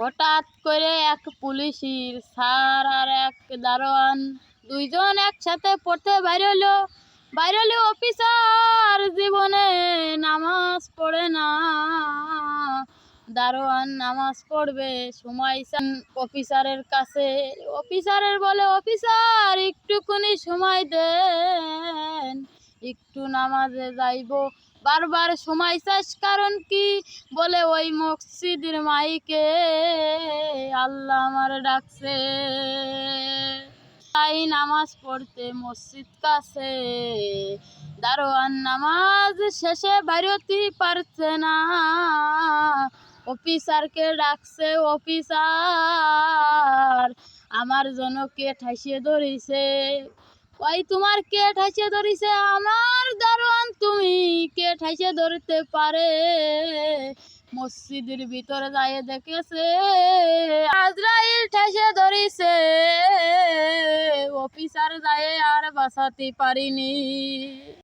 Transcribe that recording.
হঠাৎ করে এক পুলিশের স্যার আর এক দারোয়ান দুইজন একসাথে পড়তে বাইরে হলো বাইরে হলো অফিসার, জীবনে নামাজ পড়ে না। দারোয়ান নামাজ পড়বে, সময় অফিসারের কাছে। অফিসারের বলে, অফিসার, একটুখানি সময় দেন, একটু নামাজে যাইবো। বারবার সময় চাস, কারণ কি? বলে ওই মসজিদের মাইকে আল্লাহ আমার ডাকছে। তাই নামাজ পড়তে মসজিদ কাছে, দারোয়ান নামাজ শেষে বাড়িতে পারছে না। অফিসারকে ডাকছে, অফিসার, আমার জন্য কে ঠাইসে ধরিছে। ওই তোমার কে ঠাইসে ধরিছে? আমার কে ঠাইসে ধরতে পারে। মসজিদের ভিতরে যায় দেখেছে। আজরাইল ঠাইসে ধরিছে। অফিসার যায় আর বাঁচাতে পারিনি।